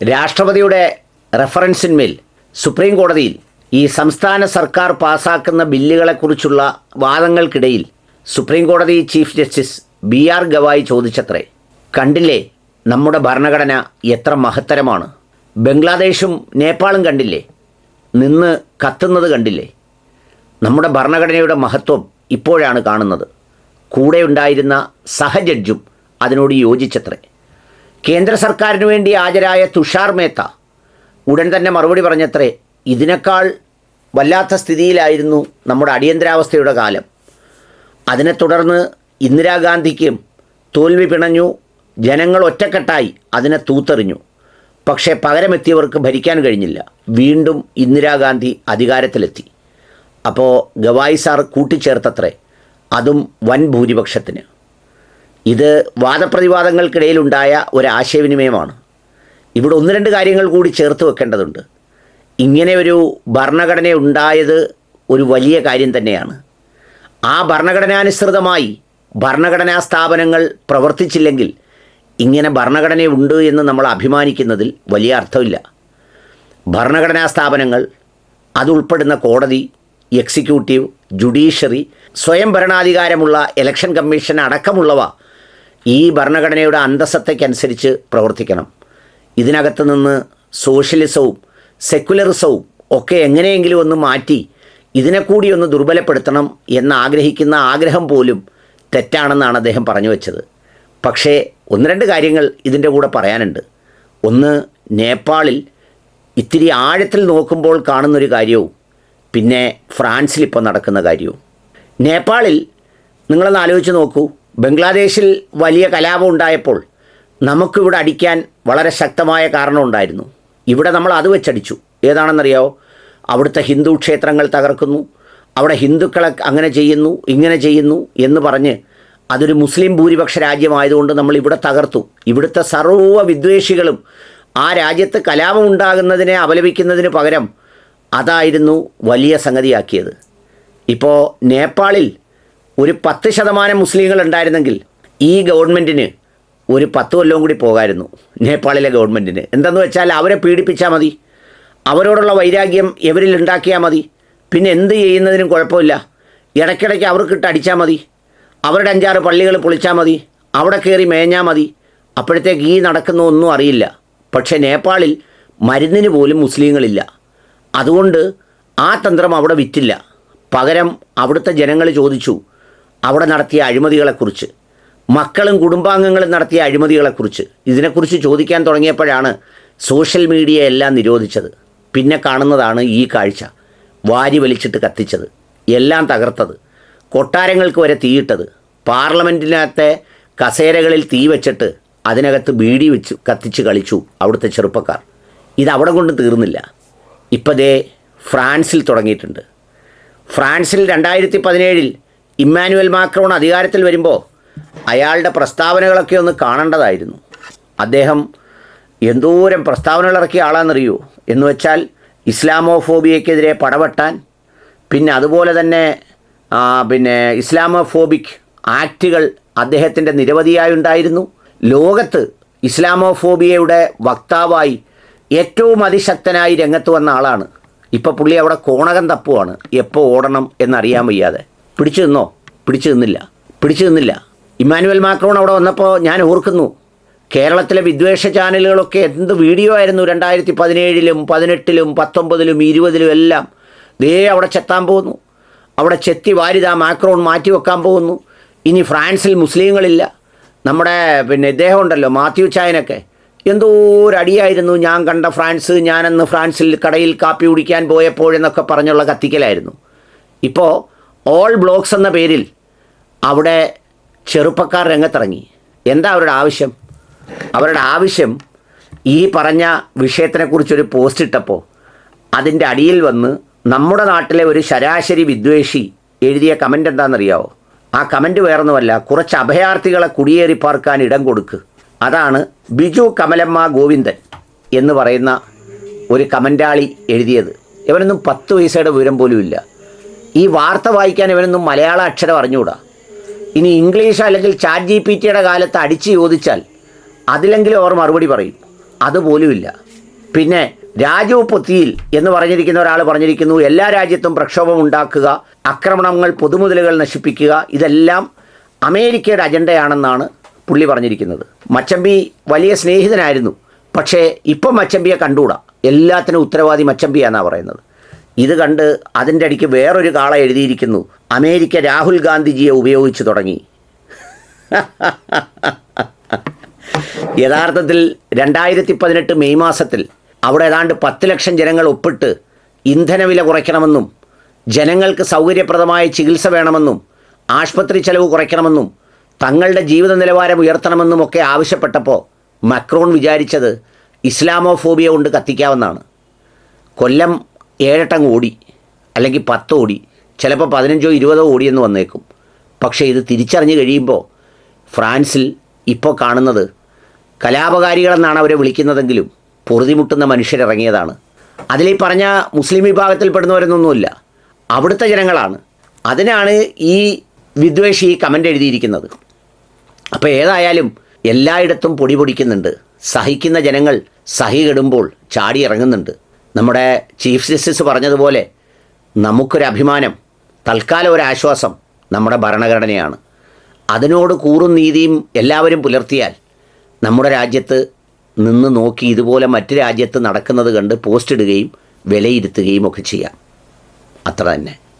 രാഷ്ട്രപതിയുടെ റെഫറൻസിന്മേൽ സുപ്രീം കോടതിയിൽ ഈ സംസ്ഥാന സർക്കാർ പാസാക്കുന്ന ബില്ലുകളെക്കുറിച്ചുള്ള വാദങ്ങൾക്കിടയിൽ സുപ്രീം കോടതി chief justice B R Gavai ചോദിച്ചത്രേ കണ്ടില്ലേ നമ്മുടെ ഭരണഘടന എത്ര മഹത്തരമാണ്? ബംഗ്ലാദേശും നേപ്പാളും കണ്ടില്ലേ? നിന്ന് കത്തുന്നത് കണ്ടില്ലേ? നമ്മുടെ ഭരണഘടനയുടെ മഹത്വം ഇപ്പോഴാണ് കാണുന്നത്. കൂടെയുണ്ടായിരുന്ന സഹജഡ്ജും അതിനോട് യോജിച്ചത്രേ. കേന്ദ്ര സർക്കാരിന് വേണ്ടി ഹാജരായ തുഷാർ മേത്ത ഉടൻ തന്നെ മറുപടി പറഞ്ഞത്രേ ഇതിനേക്കാൾ വല്ലാത്ത സ്ഥിതിയിലായിരുന്നു നമ്മുടെ അടിയന്തരാവസ്ഥയുടെ കാലം. അതിനെ തുടർന്ന് ഇന്ദിരാഗാന്ധിക്കും തോൽവി പിണഞ്ഞു ജനങ്ങൾ ഒറ്റക്കെട്ടായി അതിനെ തൂത്തെറിഞ്ഞു. പക്ഷേ പകരമെത്തിയവർക്ക് ഭരിക്കാൻ കഴിഞ്ഞില്ല. വീണ്ടും ഇന്ദിരാഗാന്ധി അധികാരത്തിലെത്തി. അപ്പോൾ ഗവായി സാർ കൂട്ടിച്ചേർത്തത്രേ അതും വൻ ഭൂരിപക്ഷത്തിന്. ഇത് വാദപ്രതിവാദങ്ങൾക്കിടയിലുണ്ടായ ഒരു ആശയവിനിമയമാണ് ഇവിടെ ഒന്ന് രണ്ട് കാര്യങ്ങൾ കൂടി ചേർത്ത് വെക്കേണ്ടതുണ്ട്. ഇങ്ങനെ ഒരു ഭരണഘടന ഉണ്ടായത് ഒരു വലിയ കാര്യം തന്നെയാണ്. ആ ഭരണഘടനാനുസൃതമായി ഭരണഘടനാ സ്ഥാപനങ്ങൾ പ്രവർത്തിച്ചില്ലെങ്കിൽ ഇങ്ങനെ ഭരണഘടനയുണ്ട് എന്ന് നമ്മൾ അഭിമാനിക്കുന്നതിൽ വലിയ അർത്ഥമില്ല. ഭരണഘടനാ സ്ഥാപനങ്ങൾ അതുൾപ്പെടുന്ന കോടതി എക്സിക്യൂട്ടീവ് ജുഡീഷ്യറി സ്വയം ഭരണാധികാരമുള്ള ഇലക്ഷൻ കമ്മീഷൻ അടക്കമുള്ളവ ഈ ഭരണഘടനയുടെ അന്തസത്തയ്ക്കനുസരിച്ച് പ്രവർത്തിക്കണം. ഇതിനകത്ത് നിന്ന് സോഷ്യലിസവും സെക്യുലറിസവും ഒക്കെ എങ്ങനെയെങ്കിലും ഒന്ന് മാറ്റി ഇതിനെ കൂടി ഒന്ന് ദുർബലപ്പെടുത്തണം എന്ന് ആഗ്രഹിക്കുന്ന ആഗ്രഹം പോലും തെറ്റാണെന്നാണ് അദ്ദേഹം പറഞ്ഞു വെച്ചത്. പക്ഷേ ഒന്ന് രണ്ട് കാര്യങ്ങൾ ഇതിന്റെ കൂടെ പറയാനുണ്ട്. ഒന്ന് നേപ്പാളിൽ ഇത്തിരി ആഴത്തിൽ നോക്കുമ്പോൾ കാണുന്നൊരു കാര്യവും പിന്നെ ഫ്രാൻസിൽ ഇപ്പോൾ നടക്കുന്ന കാര്യവും. നേപ്പാളിൽ നിങ്ങളൊന്ന് ആലോചിച്ച് നോക്കൂ. ബംഗ്ലാദേശിൽ വലിയ കലാപം ഉണ്ടായപ്പോൾ നമുക്കിവിടെ അടിക്കാൻ വളരെ ശക്തമായ കാരണമുണ്ടായിരുന്നു. ഇവിടെ നമ്മൾ അത് വെച്ചടിച്ചു. ഏതാണെന്നറിയാവോ? അവിടുത്തെ ഹിന്ദു ക്ഷേത്രങ്ങൾ തകർക്കുന്നു. അവിടെ ഹിന്ദുക്കളെ അങ്ങനെ ചെയ്യുന്നു ഇങ്ങനെ ചെയ്യുന്നു എന്ന് പറഞ്ഞ് അതൊരു മുസ്ലിം ഭൂരിപക്ഷ രാജ്യമായതുകൊണ്ട് നമ്മൾ ഇവിടെ തകർത്തു. ഇവിടുത്തെ സർവ വിദ്വേഷികളും ആ രാജ്യത്ത് കലാപം ഉണ്ടാകുന്നതിനെ അപലപിക്കുന്നതിന് പകരം അതായിരുന്നു വലിയ സംഗതിയാക്കിയത്. ഇപ്പോൾ നേപ്പാളിൽ ഒരു പത്ത് ശതമാനം മുസ്ലിങ്ങൾ ഉണ്ടായിരുന്നെങ്കിൽ ഈ ഗവൺമെന്റിന് ഒരു പത്ത് കൊല്ലവും കൂടി പോകായിരുന്നു നേപ്പാളിലെ ഗവൺമെന്റിന് എന്തെന്ന് വെച്ചാൽ അവരെ പീഡിപ്പിച്ചാൽ മതി. അവരോടുള്ള വൈരാഗ്യം ഇവരിൽ ഉണ്ടാക്കിയാൽ മതി. പിന്നെ എന്ത് ചെയ്യുന്നതിനും കുഴപ്പമില്ല. ഇടയ്ക്കിടയ്ക്ക് അവർക്കിട്ട് അടിച്ചാൽ മതി. അവരുടെ അഞ്ചാറ് പള്ളികൾ പൊളിച്ചാൽ മതി. അവിടെ കയറി മേഞ്ഞാൽ മതി. അപ്പോഴത്തേക്ക് ഈ നടക്കുന്ന ഒന്നും അറിയില്ല. പക്ഷേ നേപ്പാളിൽ മരുന്നിന് പോലും മുസ്ലിങ്ങളില്ല. അതുകൊണ്ട് ആ തന്ത്രം അവിടെ വിറ്റില്ല. പകരം അവിടുത്തെ ജനങ്ങൾ ചോദിച്ചു അവിടെ നടത്തിയ അഴിമതികളെക്കുറിച്ച് മക്കളും കുടുംബാംഗങ്ങളും നടത്തിയ അഴിമതികളെക്കുറിച്ച് ഇതിനെക്കുറിച്ച് ചോദിക്കാൻ തുടങ്ങിയപ്പോഴാണ് സോഷ്യൽ മീഡിയ എല്ലാം നിരോധിച്ചത്. പിന്നെ കാണുന്നതാണ് ഈ കാഴ്ച. വാരി വലിച്ചിട്ട് കത്തിച്ചത്. എല്ലാം തകർത്തത്. കൊട്ടാരങ്ങൾക്ക് വരെ തീയിട്ടത്. പാർലമെന്റിനകത്തെ കസേരകളിൽ തീ വെച്ചിട്ട് അതിനകത്ത് ബീഡി വെച്ച് കത്തിച്ച് കളിച്ചു അവിടുത്തെ ചെറുപ്പക്കാർ. ഇത് അവിടെ കൊണ്ട് തീർന്നില്ല. ഇപ്പതേ ഫ്രാൻസിൽ തുടങ്ങിയിട്ടുണ്ട്. ഫ്രാൻസിൽ രണ്ടായിരത്തി പതിനേഴിൽ ഇമ്മാനുവൽ മാക്രോൺ അധികാരത്തിൽ വരുമ്പോൾ അയാളുടെ പ്രസ്താവനകളൊക്കെ ഒന്ന് കാണേണ്ടതായിരുന്നു. അദ്ദേഹം എന്തോരം പ്രസ്താവനകൾ ഇറക്കിയ ആളാണെന്നറിയോ? എന്ന് വെച്ചാൽ ഇസ്ലാമോഫോബിയക്കെതിരെ പടവെട്ടാൻ പിന്നെ അതുപോലെ തന്നെ പിന്നെ ഇസ്ലാമോഫോബിക് ആക്റ്റുകൾ അദ്ദേഹത്തിന്റെ നിരവധിയായി ഉണ്ടായിരുന്നു. ലോകത്ത് ഇസ്ലാമോഫോബിയയുടെ വക്താവായി ഏറ്റവും അതിശക്തനായി രംഗത്ത് വന്ന ആളാണ്. ഇപ്പോൾ പുള്ളി അവിടെ കോണകം തപ്പുവാണ്. എപ്പോൾ ഓടണം എന്നറിയാൻ വയ്യാതെ. പിടിച്ചു നിന്നോ? പിടിച്ചു നിന്നില്ല. പിടിച്ചു നിന്നില്ല. ഇമ്മാനുവൽ മാക്രോൺ അവിടെ വന്നപ്പോൾ ഞാൻ ഓർക്കുന്നു കേരളത്തിലെ വിദ്വേഷ ചാനലുകളൊക്കെ എന്ത് വീഡിയോ ആയിരുന്നു രണ്ടായിരത്തി പതിനേഴിലും പതിനെട്ടിലും പത്തൊമ്പതിലും ഇരുപതിലും എല്ലാം. ദേ അവിടെ ചെത്താൻ പോകുന്നു. അവിടെ ചെത്തി വാരിത മാക്രോൺ മാറ്റി വെക്കാൻ പോകുന്നു. ഇനി ഫ്രാൻസിൽ മുസ്ലിങ്ങളില്ല. നമ്മുടെ പിന്നെ ഇദ്ദേഹം ഉണ്ടല്ലോ മാത്യു ചായനൊക്കെ. എന്തോ ഒരു അടിയായിരുന്നു ഞാൻ കണ്ട ഫ്രാൻസ് ഞാനന്ന് ഫ്രാൻസിൽ കടയിൽ കാപ്പി കുടിക്കാൻ പോയപ്പോഴെന്നൊക്കെ പറഞ്ഞുള്ള കത്തിക്കലായിരുന്നു. ഇപ്പോൾ ഓൾ ബ്ലോക്സ് എന്ന പേരിൽ അവിടെ ചെറുപ്പക്കാർ രംഗത്തിറങ്ങി. എന്താ അവരുടെ ആവശ്യം? അവരുടെ ആവശ്യം ഈ പറഞ്ഞ വിഷയത്തിനെക്കുറിച്ചൊരു പോസ്റ്റ് ഇട്ടപ്പോൾ അതിന്റെ അടിയിൽ വന്ന് നമ്മുടെ നാട്ടിലെ ഒരു ശരാശരി വിദ്വേഷി എഴുതിയ കമന്റ് എന്താണെന്നറിയാവോ? ആ കമന്റ് വേറൊന്നുമല്ല കുറച്ച് അഭയാർത്ഥികളെ കുടിയേറി പാർക്കാൻ ഇടം കൊടുക്ക്. അതാണ് ബിജു കമലമ്മ ഗോവിന്ദൻ എന്ന് പറയുന്ന ഒരു കമന്റാളി എഴുതിയത്. ഇവനൊന്നും പത്ത് പൈസയുടെ വിവരം പോലും ഇല്ല ഈ വാർത്ത വായിക്കാൻ ഇവനൊന്നും മലയാള അക്ഷരം അറിഞ്ഞുകൂടാ. ഇനി ഇംഗ്ലീഷ് അല്ലെങ്കിൽ ചാറ്റ് ജി പി ടിയുടെ കാലത്ത് അടിച്ച് ചോദിച്ചാൽ അതിലെങ്കിലും അവർ മറുപടി പറയും. അതുപോലുമില്ല. പിന്നെ രാജു പൊത്തിയിൽ എന്ന് പറഞ്ഞിരിക്കുന്ന ഒരാൾ പറഞ്ഞിരിക്കുന്നു എല്ലാ രാജ്യത്തും പ്രക്ഷോഭം ഉണ്ടാക്കുക ആക്രമണങ്ങൾ പൊതുമുതലുകൾ നശിപ്പിക്കുക ഇതെല്ലാം അമേരിക്കയുടെ അജണ്ടയാണെന്നാണ് പുള്ളി പറഞ്ഞിരിക്കുന്നത്. മച്ചമ്പി വലിയ സ്നേഹിതനായിരുന്നു പക്ഷേ ഇപ്പം മച്ചമ്പിയെ കണ്ടുകൂടാ. എല്ലാത്തിനും ഉത്തരവാദി മച്ചമ്പിയാണെന്നാണ് പറയുന്നത്. ഇത് കണ്ട് അതിന്റെ അടിക്ക് വേറൊരു കാള എഴുതിയിരിക്കുന്നു. അമേരിക്ക രാഹുൽ ഗാന്ധിജിയെ ഉപയോഗിച്ച് തുടങ്ങി. യഥാർത്ഥത്തിൽ രണ്ടായിരത്തി പതിനെട്ട് മെയ് മാസത്തിൽ അവിടെ ഏതാണ്ട് പത്ത് ലക്ഷം ജനങ്ങൾ ഒപ്പിട്ട് ഇന്ധനവില കുറയ്ക്കണമെന്നും ജനങ്ങൾക്ക് സൗകര്യപ്രദമായ ചികിത്സ വേണമെന്നും ആശുപത്രി ചെലവ് കുറയ്ക്കണമെന്നും തങ്ങളുടെ ജീവിത നിലവാരം ഉയർത്തണമെന്നും ഒക്കെ ആവശ്യപ്പെട്ടപ്പോൾ മക്രോൺ വിചാരിച്ചത് ഇസ്ലാമോഫോബിയ കൊണ്ട് കത്തിക്കാവുന്നതാണ്. കൊല്ലം ഏഴെട്ടം ഓടി അല്ലെങ്കിൽ പത്ത് ഓടി ചിലപ്പോൾ പതിനഞ്ചോ ഇരുപതോ ഓടിയെന്ന് വന്നേക്കും. പക്ഷേ ഇത് തിരിച്ചറിഞ്ഞ് കഴിയുമ്പോൾ ഫ്രാൻസിൽ ഇപ്പോൾ കാണുന്നത് കലാപകാരികളെന്നാണ് അവരെ വിളിക്കുന്നതെങ്കിലും പൊറുതിമുട്ടുന്ന മനുഷ്യരിറങ്ങിയതാണ്. അതിലീ പറഞ്ഞ മുസ്ലിം വിഭാഗത്തിൽപ്പെടുന്നവരെന്നൊന്നുമില്ല. അവിടുത്തെ ജനങ്ങളാണ്. അതിനാണ് ഈ വിദ്വേഷി കമന്റ് എഴുതിയിരിക്കുന്നത്. അപ്പോൾ ഏതായാലും എല്ലായിടത്തും പൊടി പൊടിക്കുന്നുണ്ട്. സഹിക്കുന്ന ജനങ്ങൾ സഹി കെടുമ്പോൾ ചാടി ഇറങ്ങുന്നുണ്ട് നമ്മുടെ ചീഫ് ജസ്റ്റിസ് പറഞ്ഞതുപോലെ നമുക്കൊരു അഭിമാനം തൽക്കാലം ഒരു ആശ്വാസം നമ്മുടെ ഭരണഘടനയാണ്. അതിനോട് കൂറും നീതിയും എല്ലാവരും പുലർത്തിയാൽ നമ്മുടെ രാജ്യത്ത് നിന്ന് നോക്കി ഇതുപോലെ മറ്റ് രാജ്യത്ത് നടക്കുന്നത് കണ്ട് പോസ്റ്റ് ഇടുകയും വിലയിരുത്തുകയും ഒക്കെ ചെയ്യാം. അത്ര തന്നെ.